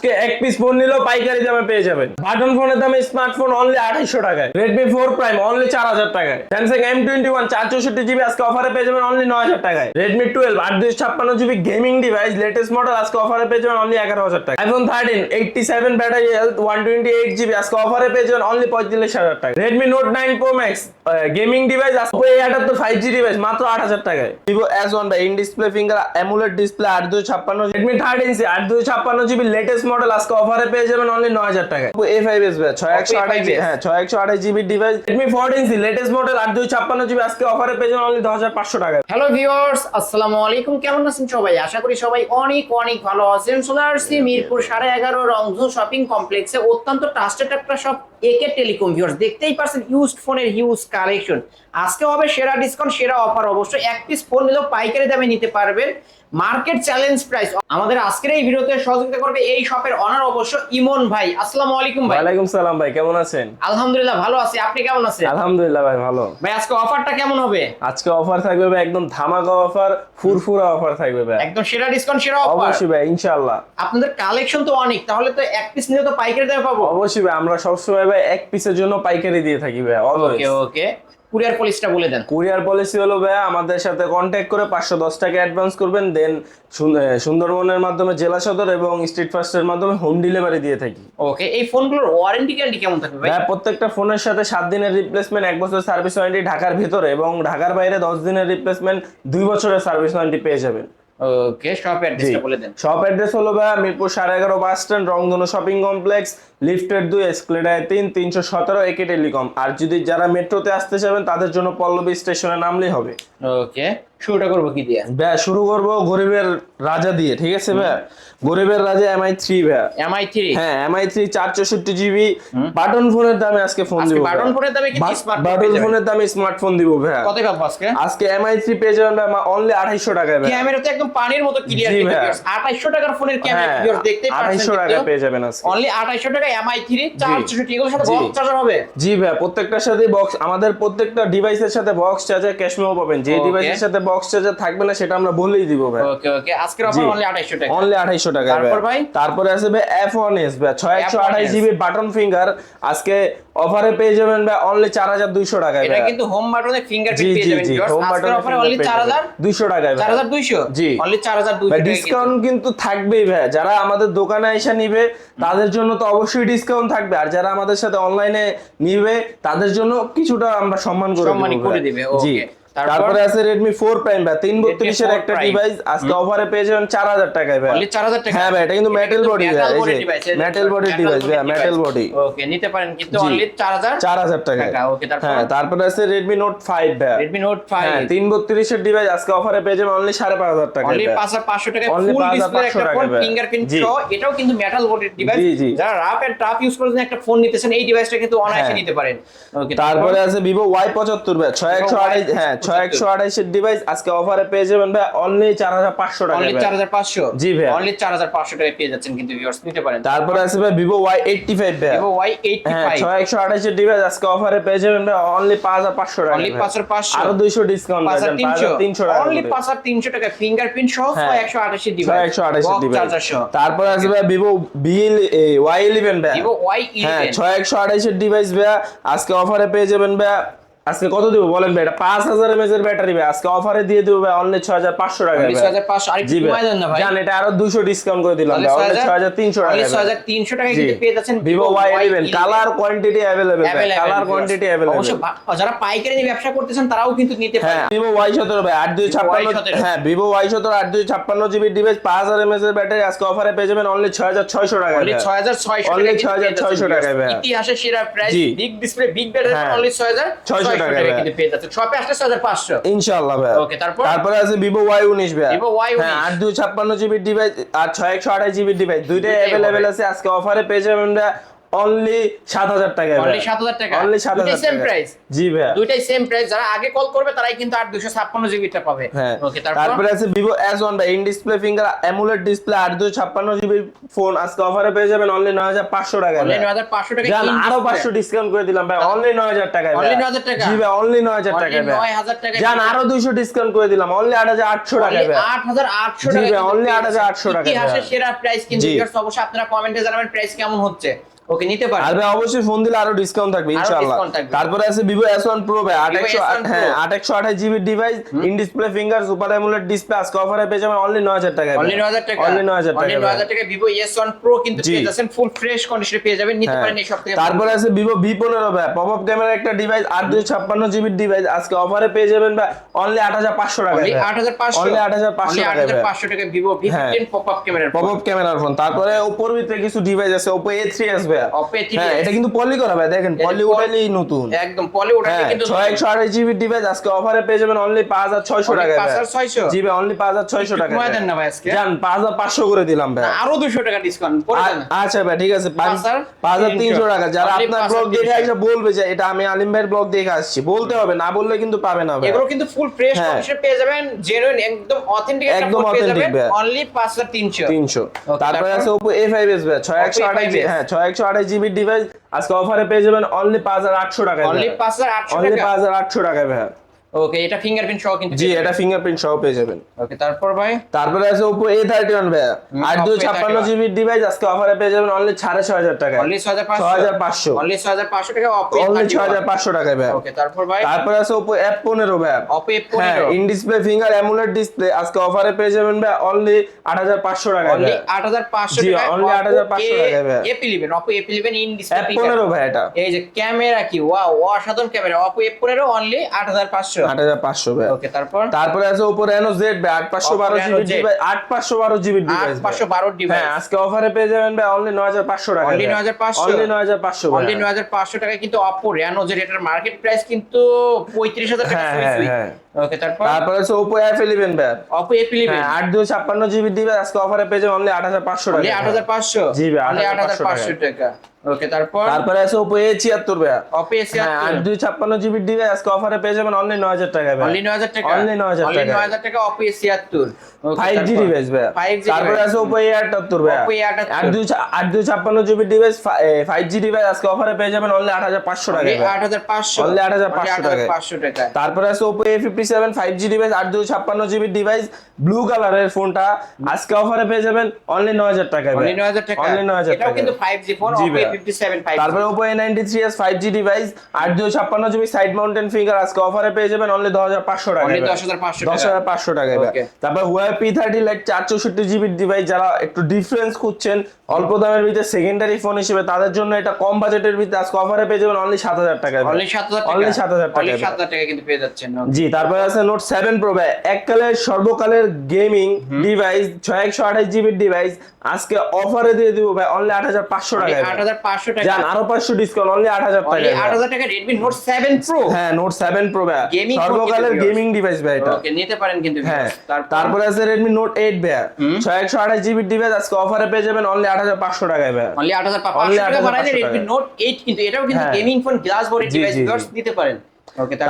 আজকে এক piece phone নিলেও পাইকারি দামে পেয়ে যাবেন। বাটন ফোনের দামে স্মার্টফোন অনলি আড়াইশো টাকায় রেডমি ফোর প্রাইম অনলি চার হাজার টাকায় স্যামসাং এম টোয়েন্টি ওয়ান চার চৌষট্টি জিবি আজকে অফারে পেয়ে যাবেন অনলি নয় হাজার টাকায়। রেডমি টুয়েলভ আট দুই ছাপ্পান্ন GB gaming device latest model আজকে অফারে পেয়ে যাবেন অনলি এগারো হাজার টাকা iPhone thirteen eighty seven battery health one twenty eight GB আজকে অফারে পেয়ে যাবেন অনলি পঁয়ত্রিশ হাজার টাকা Redmi Note nine Pro Max gaming device আজকে এই আটাত্তর ফাইভ জি ডিভাইস মাত্র আট হাজার টাকায়। Vivo S one by in display finger AMOLED display আট দুই ছাপ্পান্ন রেডমি থার্টিন সি আট দুই ছাপ্পান্ন জিবি লেটেস্ট মডেল আজকে অফারে পেয়ে যাবেন অনলি নয় হাজার টাকায়। এ ফাইভ এস ছয় একশো আঠাশ হ্যাঁ ছয় একশো আঠাশ GB device Redmi fourteen C latest model আট দুই ছাপ্পান্ন জিবি আজকে অফারে পেয়ে যাবেন অনলি দশ হাজার পাঁচশো টাকায়। হ্যালো ভিউয়ার্স আসসালামু আলাইকুম। কেমন আছেন সবাই? আশা করি সবাই অনেক অনেক ভালো আছেন। চলে আসছি মিরপুর সাড়ে এগারো রংধু শপিং কমপ্লেক্সে অত্যন্ত ট্রাস্টেড একটা শপ একে টেলিকম ভিউয়ার্স দেখতেই পারছেন ইউজড ফোনের হিউজ কালেকশন আজকে হবে সেরা ডিসকাউন্ট সেরা অফার অবশ্যই। এক পিস ফোন নিলেও পাইকারি দামে নিতে পারবেন। মার্কেট চ্যালেঞ্জ প্রাইস আমাদের আজকের এই ভিডিওতে সহযোগিতা করবে এই শপের অনার অবশ্য ইমন ভাই। আসসালামু আলাইকুম ভাই। ওয়ালাইকুম সালাম ভাই কেমন আছেন? আলহামদুলিল্লাহ ভালো আছি। আপনি কেমন আছেন? আলহামদুলিল্লাহ ভাই ভালো। ভাই আজকে অফারটা কেমন হবে? আজকে অফার থাকবে ভাই একদম ধামাকা অফার ফুরফুরা অফার থাকবে ভাই। একদম সেরা ডিসকাউন্ট সেরা অফার অবশ্যই ভাই ইনশাআল্লাহ। আপনাদের কালেকশন তো অনেক তাহলে তো এক পিস নিলে তো পাইকারি দামে পাবো। অবশ্যই ভাই আমরা সবসময় ভাই এক পিসের জন্য পাইকারি দিয়ে থাকি ভাই ওকে ওকে। কুরিয়ার পলিসিটা বলে দেন। কুরিয়ার পলিসি হলো ভাই আমাদের সাথে কন্ট্যাক্ট করে পাঁচশো দশ টাকা অ্যাডভান্স করবেন দেন সুন্দরবনের মাধ্যমে জেলা সদর এবং স্ট্রিট ফাস্টের মাধ্যমে হোম ডেলিভারি দিয়ে থাকি। ওকে এই ফোনগুলোর ওয়ারেন্টি গ্যারান্টি কেমন থাকবে ভাই? ভাই প্রত্যেকটা ফোনের সাথে সাত দিনের রিপ্লেসমেন্ট এক বছর সার্ভিস ওয়ারেন্টি ঢাকার ভিতরে এবং ঢাকার বাইরে দশ দিনের রিপ্লেসমেন্ট দুই বছরের সার্ভিস ওয়ারেন্টি পেয়ে যাবেন। ওকে শপ অ্যাড্রেসটা বলে দেন। শপ অ্যাড্রেস হলো ভাই মিরপুর সাড়ে এগারো bus stand Rangdhanu shopping complex লিফটের দুই এসক্লেডায় তিন তিনশো সতেরো একে টেলিকম আর যদি যারা মেট্রোতে আসতে চাবেন তাদের জন্য পল্লবী স্টেশনে নামলেই হবে। ওকে শুরুটা করব কি দিয়ে? ব্যা শুরু করব গরিবের রাজা দিয়ে ঠিক আছে ভাই গরিবের রাজা এমআই থ্রি ভাই এমআই থ্রি হ্যাঁ এমআই থ্রি চার চৌষট্টি জিবি বাটন ফোনের দামে আজকে ফোন দিব বাটন ফোনের দামে বাটন ফোনের দামে স্মার্টফোন দিব ভাই কত পাবো আজকে? আজকে এমআই থ্রি পেয়ে যাবেন ভাই অনলি আঠাইশো টাকায় ভাই ক্যামেরা তো একদম পানির মতো ক্লিয়ার। আঠাইশো টাকার ফোনের ক্যামেরা দেখতেই আঠাইশো টাকায় পেয়ে যাবেন আজকে। অনলি আঠাইশো টাকা এমআই থ্রি চার চৌষট্টি এগুলোর সাথে বক্স চার্জার হবে? জি ভাই প্রত্যেকটার সাথে বক্স আমাদের প্রত্যেকটা ডিভাইসের সাথে বক্স চার্জার ক্যাশমেও পাবেন। যে. ডিভাইসের সাথে বক্স চার্জার থাকবে না সেটা আমরা বলেই দিব ভাই ওকে ওকে আজকের অফার অনলি আঠাইশো টাকা। অনলি আঠাইশো টাকা তারপর ভাই? তারপরে আছে ভাই এফ ওয়ান এস ভাই ছয় একশো F1S আঠাইশ জিবি বাটন ফিঙ্গার আজকে অফারে পেয়ে যাবেন ভাই অনলি চার হাজার দুইশো টাকায় এটা কিন্তু হোম বাটনে জি জি জি হোম বাটন অফারে অনলি চার হাজার দুইশো টাকায় চার হাজার দুইশো জি। অনলি চার হাজার দুইশো। ডিসকাউন্ট কিন্তু থাকবেই ভাই যারা আমাদের দোকানে এসে নিবে তাদের জন্য তো অবশ্যই ডিসকাউন্ট থাকবে আর যারা আমাদের সাথে অনলাইনে নিবে তাদের জন্য কিছুটা আমরা সম্মান করে সম্মানী। করে দিবে, জি। তারপর? আছে রেডমি ফোর প্রাইম ভাই তিন বত্রিশের 4 একটা ডিভাইস আজকে অফারে পেয়ে যাবেন চার হাজার টাকায় ভাই। অনলি চার হাজার টাকা? হ্যাঁ ভাই এটা কিন্তু মেটাল বডি ভাই এই যে মেটাল বডি ডিভাইস ভাই মেটাল বডি ওকে নিতে পারেন কিন্তু অনলি চার হাজার চার হাজার টাকা টাকা, okay, তারপর? হ্যাঁ তারপরে আছে রেডমি নোট ফাইভ ভাই। রেডমি নোট ফাইভ হ্যাঁ তিন বত্রিশের ডিভাইস আজকে অফারে পেয়ে যাবেন অনলি সাড়ে পাঁচ হাজার টাকা অনলি পাঁচ হাজার পাঁচশো টাকা ফুল ডিসপ্লে একটা ফোন ফিঙ্গারপ্রিন্ট। সহ এটাও কিন্তু মেটাল বডির ডিভাইস জি, জি। যারা রাফ এন্ড টাফ ইউজ করেছেন একটা ফোন নিতেছেন এই ডিভাইসটা কিন্তু অনায়াসে হ্যাঁ। নিতে পারেন। ওকে তারপরে? আছে ওয়াই পঁচাত্তর ভাই ছয় একশো Vivo Y আড়াই হ্যাঁ ছয় একশো আড়াইশের ডিভাইস আজকে অফারে পেয়ে যাবেন ভাই অনলি চার হাজার পাঁচশো টাকা অনলি চার হাজার পাঁচশো? জি ভাই। অনলি চার হাজার পাঁচশো টাকায় পেয়ে যাচ্ছেন কিন্তু ভিউয়ার্স নিতে পারেন। তারপরে আছে ভাই ভিভো ওয়াই এইটটি ফাইভ ভাই। ভিভো ওয়াই এইটটি ফাইভ ছয় একশো আড়াইশের ডিভাইস আজকে অফারে পেয়ে যাবেন ভাই অনলি পাঁচ হাজার পাঁচশো টাকা অনলি পাঁচ হাজার পাঁচশো। আরও দুইশো ডিসকাউন্ট পাঁচ হাজার তিনশো। তিনশো টাকা অনলি পাঁচ হাজার তিনশো টাকা ফিঙ্গারপ্রিন্ট সহ। ছয় একশো আঠাশি ছয় একশো আড়াইশের ডিভাইস তারপরে আছে ভাই ভিভো বি ওয়াই ইলেভেন ভাই। ভিভো ওয়াই ইলেভেন ছয় একশো আড়াইশের ডিভাইস ভাইয়া আজকে অফারে পেয়ে যাবেন ভাইয়া আজকে কত দিব বলেন ভাই? এটা পাঁচ হাজার এর ব্যাটারি ভাই। আজকে অফারে দিয়ে দেবো ভাই অনলি ছয় হাজার পাঁচশো টাকা অনলি ছয় হাজার পাঁচশো। কমায় দেন না ভাই। জান এটা আরও দুশো ডিসকাউন্ট করে দিলাম ভাই। অনলি ছয় হাজার তিনশো টাকা অনলি ছয় হাজার তিনশো। কিন্তু পেয়ে যাচ্ছেন Vivo Y eleven colour quantity available colour. Quantity অবশ্য অ্যাভেলেবেল ভা- যারা পাইকারি নিয়ে ব্যবসা করতেছেন তারাও কিন্তু নিতে হ্যাঁ পারেন। ভিভো ওয়াই সতেরো ভাই। আট দুই ছাপ্পান্ন Y17 হ্যাঁ ভিভো ওয়াই সতেরো আট দুই ছাপ্পান্ন জিবি ডিভাইস পাঁচ হাজার এমএচ এর ব্যাটারি আজকে অফারে পেয়ে যাবেন অনলি ছয় হাজার ছয়শো টাকা অনলি ছয় হাজার ছয়শো টাকা কিন্তু 6,600 পেয়ে যাচ্ছেন টাকায় ভাই। ইতিহাসের সেরা price big display big battery. Only ছয় হাজার ছয়শো টাকা কিন্তু পেয়ে যাচ্ছে। শপে আসলে ছয় হাজার পাঁচশো। ইনশাআল্লাহ ভাই। তারপর? তারপরে আছে ভাই। Vivo Y19 হ্যাঁ জিবি ডিভাইস আর ছয় একশো আঠাশ জিবি ডিভাইস দুইটাই দুইটাই অ্যাভেলেবেল আছে। আজকে অফারে পেয়ে যাবেন আমরা অনলি সাত হাজার টাকা অনলি সাত হাজার টাকা। অনলি সাত দুইটাই হাজার সেম প্রাইস জি ভাইয়া দুইটাই সেম প্রাইস যারা আগে কল করবে তারাই কিন্তু আর দুশো ছাপ্পান্ন জিবিটা পাবে। হ্যাঁ। ওকে তারপর? তারপরে আছে এস ওয়ান বা in display finger AMOLED display আট দুই ছাপ্পান্ন জিবি ফোন আজকে অফারে পেয়ে যাবেন অনলি নয় হাজার পাঁচশো টাকা অনলি নয় হাজার পাঁচশো টাকা জান আরও display। পাঁচশো ডিসকাউন্ট করে দিলাম ভাই। অনলি নয় হাজার টাকা Only 9,000 টাকা? জি ভাই অনলি নয় হাজার Only টাকা ভাই 9,000 টাকা জান আরও দুইশো ডিসকাউন্ট করে দিলাম। অনলি আট হাজার আটশো টাকা Only ভাই। 8,800 জি টাকা ভাই, কিন্তু only পেয়েছেন। 8,800 টাকা ইতিহাসের সেরা প্রাইস কিন্তু জি। অবশ্যই আপনারা কমেন্টে জানাবেন প্রাইস কেমন হচ্ছে। ওকে নিতে আর ভাই অবশ্যই ফোন দিলে আরও ডিসকাউন্ট থাকবে ইনশাআল্লাহ। তারপরে আছে ভাই Vivo S1 Pro। হ্যাঁ আট একশো আঠাশ GB device in display finger super AMOLED display আজকে অফারে পেয়ে যাবেন অনলি নয় হাজার টাকা অনলি 9000 টাকা। অনলি নয় হাজার অনলি 9000 টাকা ভিভো S1 Pro কিন্তু পেয়ে যাচ্ছেন ফুল ফ্রেশ কন্ডিশনে পেয়ে যাবেন নিতে হ্যাঁ। পারেন এই সব থেকে তারপরে আছে ভি পনেরো ভাই পপ আপ ক্যামেরা একটা ডিভাইস আট দুই ছাপ্পান্ন জিবির ডিভাইস আজকে অফারে পেয়ে যাবেন ভাই অনলি আট হাজার পাঁচশো টাকা অনলি 8500 অনলি আট হাজার পাঁচশো অনলি টাকা 8500 টাকা হ্যাঁ। V15 পপআপ ক্যামেরার পপ আপ ক্যামেরার ফোন তারপরে ওপর ভিতরে কিছু ডিভাইস আছে ওপো এ থ্রি এস ভাই Oppo A3s হ্যাঁ এটা কিন্তু পলি করা ভাই দেখেন পলি উঠাইলেই নতুন। একদম পলি ওটাতে হ্যাঁ কিন্তু ছয় একশো ডিভাইস আজকে অফারে পেয়ে যাবেন অনলি পাঁচ হাজার ছয়শো Only টাকা 5,600 জি অনলি পাঁচ হাজার ছয়শো একটু টাকা কমায় দেন না ভাই আজকে। জান পাঁচ হাজার পাঁচশো করে দিলাম ভাই। আরও 200 টাকা ডিসকাউন্ট করে দেন। আচ্ছা ভাই ঠিক আছে পাঁচ পাঁচ হাজার পাঁচ হাজার তিনশো তিনশো। টাকা। যারা আপনার ব্লগ দেখে। এসে বলবে যে এটা আমি আলিম ভাইয়ের ব্লগ দেখে আসছি। বলতে হবে না বললে কিন্তু পাবে না ভাই। এগুলো কিন্তু ফুল ফ্রেশ। কন্ডিশনে পেয়ে যাবেন জেনুইন একদম অথেন্টিক একটা একদম ভাই। অনলি 5300 তিনশো। Okay, তারপরে তারপর? আছে ফাইভ এস ভাই ছয় একশো আঠাশ হ্যাঁ ছয় একশো আঠাশ জিবির ডিভাইস আজকে অফারে পেয়ে যাবেন অনলি পাঁচ হাজার আটশো টাকায় অনলি 5800 অনলি টাকা? পাঁচ হাজার আটশো টাকায় ভাই ওকে এটা ফিঙ্গারপ্রিন্ট সহ কিন্তু জি এটা ফিঙ্গারপ্রিন্ট সহ পেয়ে যাবেন। ওকে তারপর ভাই? তারপরে আছে থার্টি ওয়ান ভাই হুম, আট দুই Oppo ছাপ্পান্ন A31 জিবির ডিভাইস আজকে অফারে পেয়ে যাবেন অনলি সাড়ে ছয় হাজার টাকা অনলি 6500 হাজার পাঁচশো। অনলি 6500 টাকা অপো অনলি ছয় হাজার পাঁচশো টাকা ভাই ওকে তারপর ভাই? তারপরে আছে এফ পনেরো ভাই অপো হ্যাঁ in display finger AMOLED display আজকে অফারে পেয়ে যাবেন ভাই অনলি আট হাজার পাঁচশো টাকা অনলি ভাই 8500 জি, টাকা only 8,500 টাকা ভাই। A11 Oppo A11 in display পনেরো ভাই এটা। এই যে ক্যামেরা কি? ওয়াও অসাধারণ ক্যামেরা। অপো A15 অনলি 8500 আট হাজার পাঁচশো ভাই। ওকে তারপর? তারপরে আছে ভাই Oppo Reno Z। ডিভাইস আট পাঁচশো ডিভাইস 8512 ডিভাইস হ্যাঁ আজকে অফারে পেয়ে যাবেন ভাই অনলি নয় হাজার পাঁচশো টাকা Only 9,500 অনলি নয় হাজার পাঁচশো অনলি 9500 টাকা কিন্তু রেনো যে এটার মার্কেট প্রাইস কিন্তু 35000 টাকা হ্যাঁ, সুই হ্যাঁ, হ্যাঁ। ওকে তারপর? তারপরে আছে এফ ইলেভেন ভাই। অপো A11 আট দুই ছাপ্পান্ন জিবি ডিভাইস আজকে অফারে পেয়ে যাবেন অনলি আট হাজার পাঁচশো টাকা অনলি 8500 জি ভাই, অনলি 8,500 8500 টাকা। ওকে তারপর? তারপরে আছে ওপো এ ছিয়াত্তর ভাই অপো হ্যাঁ আট দুই ছাপ্পান্ন ডিভাইস আজকে অফারে পেয়ে যাবেন অনলি নয় হাজার টাকা ভাই অনলি 9000 টাকা? Only 9,000 অনলি টাকা। 9000 টাকা Oppo A76 okay five G? Device ভাই 5G তারপরে আছে ওপো এ আটাত্তর ভাই Oppo A78 আট দুই আট দুই ছাপ্পান্ন ডিভাইস ফাইভ জি ডিভাইস আজকে অফারে পেয়ে যাবেন অনলি আট হাজার পাঁচশো টাকা অনলি ভাই। 8500 Only 8,500 টাকায়। 8500 টাকা তারপরে আছে Oppo A fifty seven five G device আট দুই ছাপ্পান্ন জিবি ডিভাইস ব্লু কালারের ফোনটা আজকে অফারে পেয়ে যাবেন অনলি নয় হাজার টাকা অনলি 9000 টাকা। অনলি নয় হাজার টাকা কিন্তু 5G ফোন জি অপো ভাই। A57 5G তারপরে এস ফাইভ জি ডিভাইস আট দুই ছাপ্পান্ন জিবি সাইড মাউন্টেন ফিঙ্গার আজকে অফারে পেয়ে যাবেন অনলি দশ হাজার পাঁচশো টাকা Only 10,500 দশ হাজার পাঁচশো টাকা। তারপর হুয়াই পি থার্টি লাইট চার চৌষট্টি জিবির ডিভাইস যারা একটু ডিফারেন্স খুঁজছেন অল্প দামের ভিতরে সেকেন্ডারি ফোন হিসেবে তাদের জন্য এটা কম বাজেটের ভিতরে আজকে অফারে পেয়ে যাবেন অনলি সাত হাজার টাকা অনলি 7000 টাকা। Only 7,000 টাকা অনলি। 7000 টাকা কিন্তু পেয়ে যাচ্ছেন। জি তারপরে আছে নোট সেভেন প্রো ভাই। এককালের সর্বকালের গেমিং ডিভাইস ছয় একশো আঠাশ জিবির ডিভাইস আজকে অফারে দিয়ে দিব ভাই অনলি আট হাজার পাঁচশো অনলি টাকা 8500 টাকা। জান আরও পাঁচশো ডিসকাউন্ট অনলি আট হাজার অনলি টাকা। 8000 টাকা Redmi Note 7 Pro হ্যাঁ ভাই সর্বকালের গেমিং ডিভাইস ভাই এটা। ওকে নিতে পারেন কিন্তু হ্যাঁ তারপর? তারপরে আছে রেডমি নোট এইট ভাই ছয় একশো আঠাশ জিবির ডিভাইস আজকে অফারে পেয়ে যাবেন অনলি আট হাজার পাঁচশো টাকায় ভাই অনলি 8500 টাকা বাড়াইলে Redmi Note 8 কিন্তু এটাও কিন্তু হ্যাঁ। Gaming phone glass body device নিতে পারেন।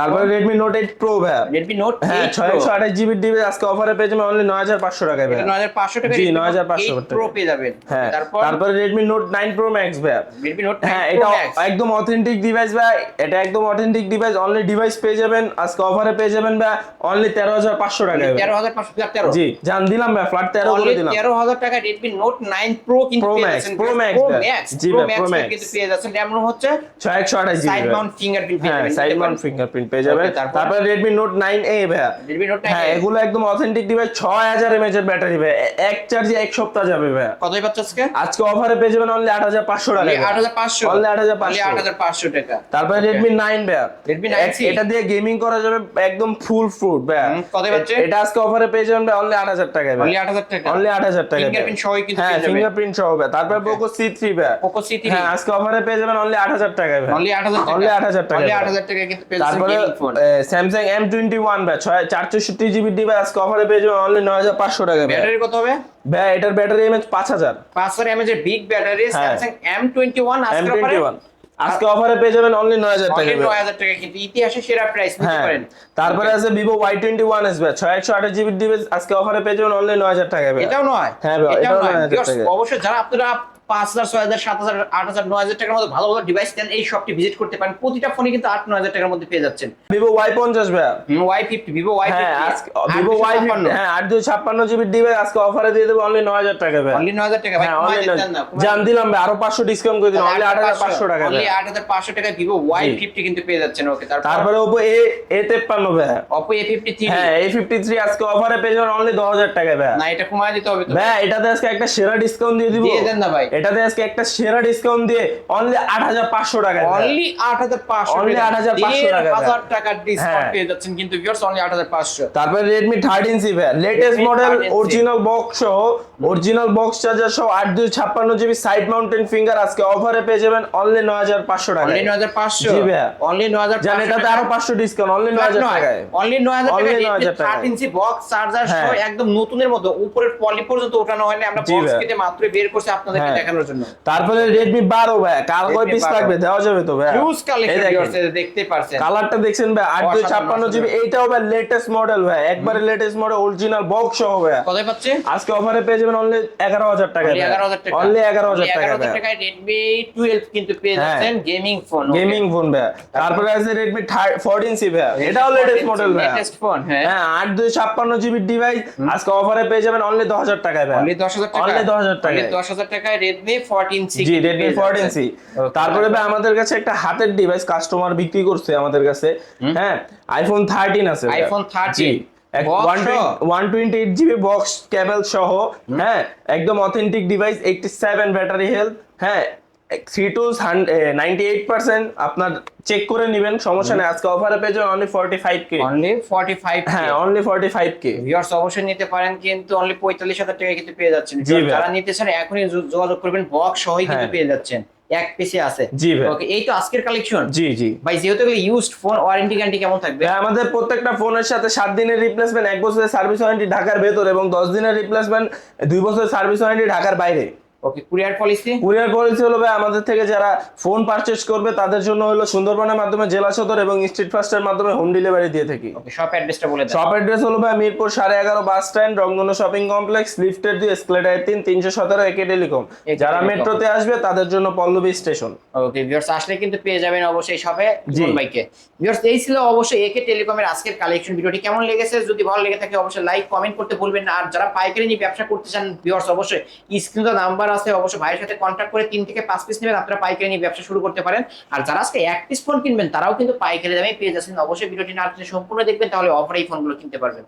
তারপরে? রেডমি নোট এইট প্রো ভাই Redmi Note 8 হ্যাঁ ছয় Pro একশো আঠাশ জিবির ডিভাইস আজকে অফারে পেয়ে যাবেন অনলি নয় হাজার পাঁচশো টাকায় ভাই এটা 9500 টাকা জি, Redmi Note 9500 8 Pro পেয়ে যাবেন। তারপর? তারপরে Redmi Note nine Pro Max ভাই Redmi Note 9 হ্যাঁ এটা একদম অথেন্টিক ডিভাইস ভাই এটা একদম অথেন্টিক ডিভাইস অনলি ডিভাইস পেয়ে যাবেন আজকে অফারে পেয়ে যাবেন ভাই অনলি তেরো হাজার পাঁচশো টাকায় ভাই। 13513 জি জান দিলাম ভাই ফ্ল্যাট তেরো করে অনলি দিলাম। 13000 টাকা Redmi Note 9 Pro কিন্তু Pro Max, Pro Max Pro ভাই। Max জি Pro Max Pro কিন্তু পেয়ে যাচ্ছেন। যেমন হচ্ছে ছয় একশো আঠাশ জিবি সাইড মাউন্ট ফিঙ্গারপ্রিন্ট পেয়ে হ্যাঁ যাবেন। Side Mount. ফিঙ্গারপ্রিন্ট পেয়ে যাবেন তারপর? তারপরে রেডমি নোট নাইন এ ভাই Redmi Note 9 হ্যাঁ এগুলো একদম অথেন্টিক ডিভাইস ছয় হাজার এমএচ এর ব্যাটারি ভাই এক চার্জে এক সপ্তাহ যাবে ভাই কতই পাচ্ছ আজকে আজকে অফারে পেয়ে যাবেন অনলি আট হাজার পাঁচশো টাকা অনলি 8500 অনলি আট হাজার অনলি পাঁচশো 8500 টাকা তারপরে রেডমি নাইন ভাই Redmi 9C এটা দিয়ে গেমিং করা যাবে একদম ফুল ফ্রুট ভাই হুম, কত পাচ্ছে? এটা আজকে অফারে পেয়ে যাবেন ভাই অনলি আট হাজার টাকা অনলি 8000 টাকা অনলি আট হাজার টাকা Fingerprint সহই কিন্তু হ্যাঁ ফিঙ্গারপ্রিন্ট সহ ভাই তারপরে পোকো সি থ্রি ভাই Poco C3 হ্যাঁ আজকে অফারে পেয়ে যাবেন অনলি আট হাজার টাকা ভাই অনলি 8000 টাকা অনলি আট হাজার টাকা অনলি ভাই। 8000 টাকা কিন্তু তারপরে স্যামসাং এম টোয়েন্টি ওয়ান ছয় জিবি ডিভাইস আজকে অফারে পেয়ে যাবেন অনলি নয় হাজার পাঁচশো টাকা ব্যাটারি। কত হবে? ভাই এটার ব্যাটারি এমএচ পাঁচ হাজার। পাঁচশো এমএজ এর big battery. Samsung M twenty one M আজকে টোয়েন্টি ওয়ান আজকে অফারে পেয়ে যাবেন অনলি নয় হাজার টাকা অনলি ভাই। নয় হাজার টাকা কিন্তু ইতিহাসে সেরা প্রাইস নিতে হ্যাঁ। পারেন। তারপরে আছে Vivo Y twenty one S ভাই ছয় একশো আঠাশ জিবি ডিভাইস আজকে অফারে পেয়ে যাবেন অনলি নয় হাজার টাকা ভাই এটাও নয়? হ্যাঁ ভাই, এটাও নয়। 9,000। অবশ্যই যারা আপনারা পাঁচ হাজার ছয় হাজার সাত হাজার আট হাজার নয় হাজার টাকার মধ্যে ভালো ভালো ডিভাইস দেন এই শপটি ভিজিট করতে পারেন। প্রতিটা ফোনে কিন্তু আট নয় হাজার টাকার মধ্যে পেয়ে যাচ্ছেন। ভিভো ওয়াই পঞ্চাশ ভাই ওয়াই ফিফটি ভিভো ওয়াই হ্যাঁ ভিভো ওয়াই হ্যাঁ আট দুই ছাপ্পান্ন জিবি ডিভাইস আজকে অফারে দিয়ে দেবো অনলি নয় হাজার টাকা ভাই অনলি নয় হাজার টাকা ভাই হ্যাঁ জান দিলাম ভাই আরও পাঁচশো ডিসকাউন্ট করে দিন অনলি আট হাজার পাঁচশো টাকা অনলি আট হাজার পাঁচশো টাকা ভিভো ওয়াই ফিফটি কিন্তু পেয়ে যাচ্ছেন ওকে তারপর ওপো এ এ তেপ্পান্ন ভাই অপো এ ফিফটি থ্রি হ্যাঁ এ ফিফটি থ্রি আজকে অফারে পেয়ে যাবেন অনলি দশ হাজার টাকা ভাই না এটা কমায় দিতে হবে ভাই। এটাতে আজকে একটা সেরা ডিসকাউন্ট দিয়ে দিব। দিয়ে দেন না ভাই। এটাতে আজকে একটা সেরা ডিসকাউন্ট দিয়ে অনলি আট হাজার পাঁচশো টাকা অনলি আট হাজার পাঁচশো Only 8,500 টাকা দেয়। হাজার টাকার ডিসকাউন্ট হ্যাঁ। পেয়ে যাচ্ছেন কিন্তু ভিউয়ার্স অনলি আট হাজার পাঁচশো তারপরে রেডমি থার্টিন সি ভাই লেটেস্ট মডেল অরিজিনাল বক্স সহ অরিজিনাল বক্স চার্জার সহ আট দুই ছাপ্পান্ন জিবি সাইড মাউন্টেন ফিঙ্গার আজকে অফারে পেয়ে যাবেন অনলি নয় হাজার পাঁচশো টাকা অনলি নয় হাজার পাঁচশো জি ভাইয়া। অনলি নয় হাজার জান এটাতে আরও পাঁচশো ডিসকাউন্ট অনলি নয় হাজার টাকায় অনলি নয় হাজার টাকা 9,000 টাকায়। থার্টিন সি বক্স চার্জার সহ। একদম নতুনের মতো উপরের পলি পর্যন্ত ওঠানো হয়নি আমরা বক্স কেটে মাত্র বের করছি আপনাদেরকে হ্যাঁ। দেখানোর জন্য। তারপরে রেডমি বারো ভাই কার কয় পিস লাগবে? দেওয়া যাবে তো ভাই। হিউজ কালেকশন দেখতে পারছেন। কালারটা দেখছেন ভাই আট দুই অসাধারণ, ছাপ্পান্ন জিবি। এইটাও ভাই লেটেস্ট মডেল ভাই একবারে লেটেস্ট মডেল অরিজিনাল বক্স সহ ভাই। কোথায় পাচ্ছে? আজকে অফারে পেয়ে যাবেন অনলি এগারো হাজার টাকা টাকা অনলি এগারো হাজার টাকা। এগারো ভাই হাজার টাকায় রেডমি টুয়েলভ কিন্তু পেয়ে হ্যাঁ। যাচ্ছেন গেমিং ফোন গেমিং ফোন ভাই। তারপরে আছে রেডমি ফোরটিন সি ভাই। এটাও লেটেস্ট মডেল ভাই। লেটেস্ট ফোন হ্যাঁ। হ্যাঁ আট দুই ছাপ্পান্ন জিবি ডিভাইস আজকে অফারে পেয়ে যাবেন অনলি দশ হাজার টাকায় ভাই। অনলি দশ হাজার টাকা অনলি দশ হাজার টাকায়। রেডমি ফোরটিন সি জি তারপরে ভাই আমাদের কাছে একটা হাতের ডিভাইস কাস্টমার বিক্রি করছে আমাদের কাছে। হ্যাঁ আইফোন থার্টিন আছে আইফোন iPhone 13 জি Box সহ? One twenty eight GB box cable সহ। হ্যাঁ একদম authentic device eighty seven battery health হ্যাঁ three two ninety eight percent আপনার চেক করে নেবেন সমস্যা নেই। আজকে অফারে পেয়ে যাবেন only forty five K only forty five হ্যাঁ only forty five K viewers অবশ্যই নিতে পারেন কিন্তু অনলি পঁয়তাল্লিশ হাজার টাকা কিন্তু পেয়ে যাচ্ছেন। যারা নিতে চান এখনই যোগাযোগ করবেন। বক্স সহই কিন্তু হ্যাঁ। পেয়ে যাচ্ছেন। এক পিসে আছে। জি ভাই। ওকে এই তো আজকের কালেকশন জি জি। ভাই যেহেতু এগুলো ইউজড ফোন ওয়ারেন্টি গ্যারান্টি কেমন থাকবে? ভাই, আমাদের প্রত্যেকটা ফোনের সাথে সাত দিনের রিপ্লেসমেন্ট এক বছরের সার্ভিস ওয়ারেন্টি ঢাকার ভেতর এবং দশ দিনের রিপ্লেসমেন্ট দুই বছরের সার্ভিস ওয়ারেন্টি ঢাকার বাইরে। Okay courier policy courier policy হলো ভাই আমাদের থেকে যারা ফোন পারচেজ করবে তাদের জন্য হলো সুন্দরবনের মাধ্যমে জেলা সদর এবং স্ট্রিট ফাস্টের মাধ্যমে হোম ডেলিভারি দিয়ে থাকি। শপ অ্যাড্রেসটা বলে দেন। শপ অ্যাড্রেস হলো ভাই মিরপুর সাড়ে এগারো bus stand Rangdhanu shopping complex লিফটের দুই এসকেলেটার তিন তিনশো সতেরো একে টেলিকম যারা মেট্রোতে আসবে তাদের জন্য পল্লবী স্টেশন ওকে ভিউয়ার্স আসলে কিন্তু পেয়ে যাবেন অবশ্যই শপে জি। বাইকে ভিউয়ার্স এই ছিল অবশ্যই একে টেলিকমের আজকের কালেকশন ভিডিওটি কেমন লেগেছে? যদি ভালো লেগে থাকে অবশ্যই লাইক কমেন্ট করতে ভুলবেন না। আর যারা পাইকারি নিয়ে ব্যবসা করতে চান ভিউয়ার্স অবশ্যই স্ক্রিনে নাম্বার আছে, অবশ্যই ভাইয়ের সাথে কন্ট্যাক্ট করে তিন থেকে পাঁচ পিস নেবেন, আপনারা পাইকারি নিয়ে ব্যবসা শুরু করতে পারেন। আর যারা আজকে এক পিস ফোন কিনবেন, তারাও কিন্তু পাইকারি দামে পেয়ে যাচ্ছেন। অবশ্যই ভিডিওটি না সম্পূর্ণ দেখবেন, তাহলে অফারে এই ফোনগুলো কিনতে পারবেন।